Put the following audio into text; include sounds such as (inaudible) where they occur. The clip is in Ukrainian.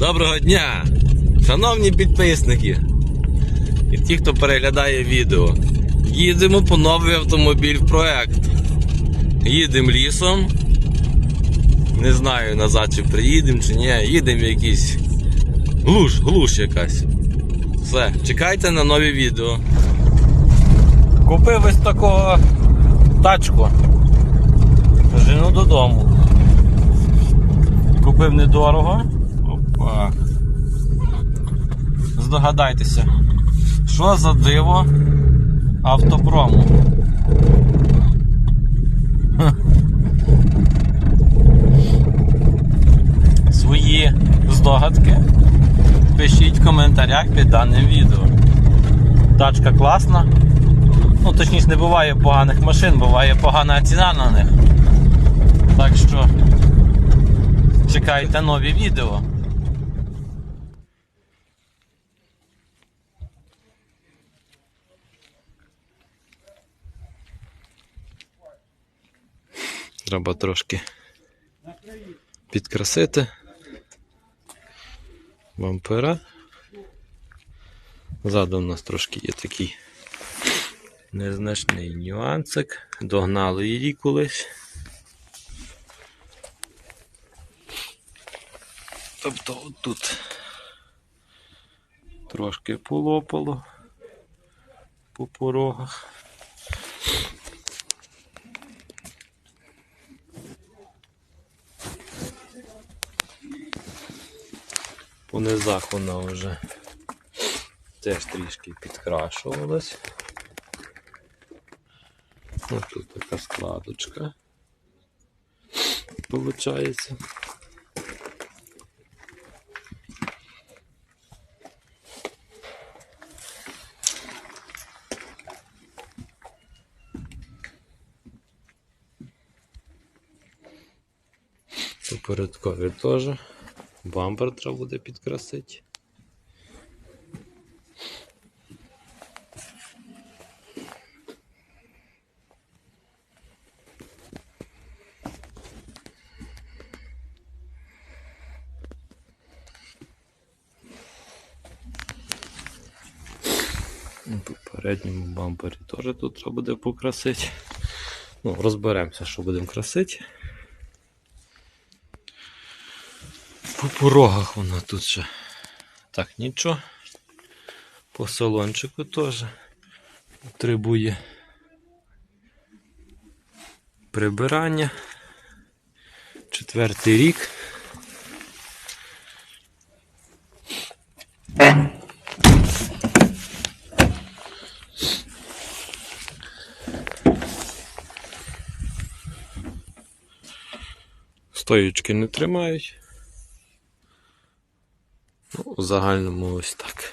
Доброго дня, шановні підписники і ті, хто переглядає відео. Їдемо по новий автомобіль в проект. Їдемо лісом. Не знаю назад, чи приїдемо, чи ні. Їдемо якийсь глуш, глуш якась. Все, чекайте на нові відео. Купив ось такого тачку. Жену додому. Купив недорого. Опа. Здогадайтеся, що за диво автопрому? (laughs) Свої здогадки пишіть в коментарях під даним відео. Тачка класна. Ну, точніше, не буває поганих машин, буває погана ціна на них. Так що чекайте нові відео. Треба трошки підкрасити бампера. Ззаду у нас трошки є такий незначний нюансик. Догнали її колись. Тобто тут трошки полопало по порогах. По низах вона вже теж трішки підкрашувалась. Ось тут така складочка. Получається. Попередкові теж. Бампер треба буде підкрасити. Ну, По передньому бампері теж тут треба буде покрасити. Ну, розберемося, що будемо красити. По порогах вона тут ще так нічого. По салончику теж потребує прибирання. Четвертий рік. Стоючки не тримають. Ну, у загальному ось так.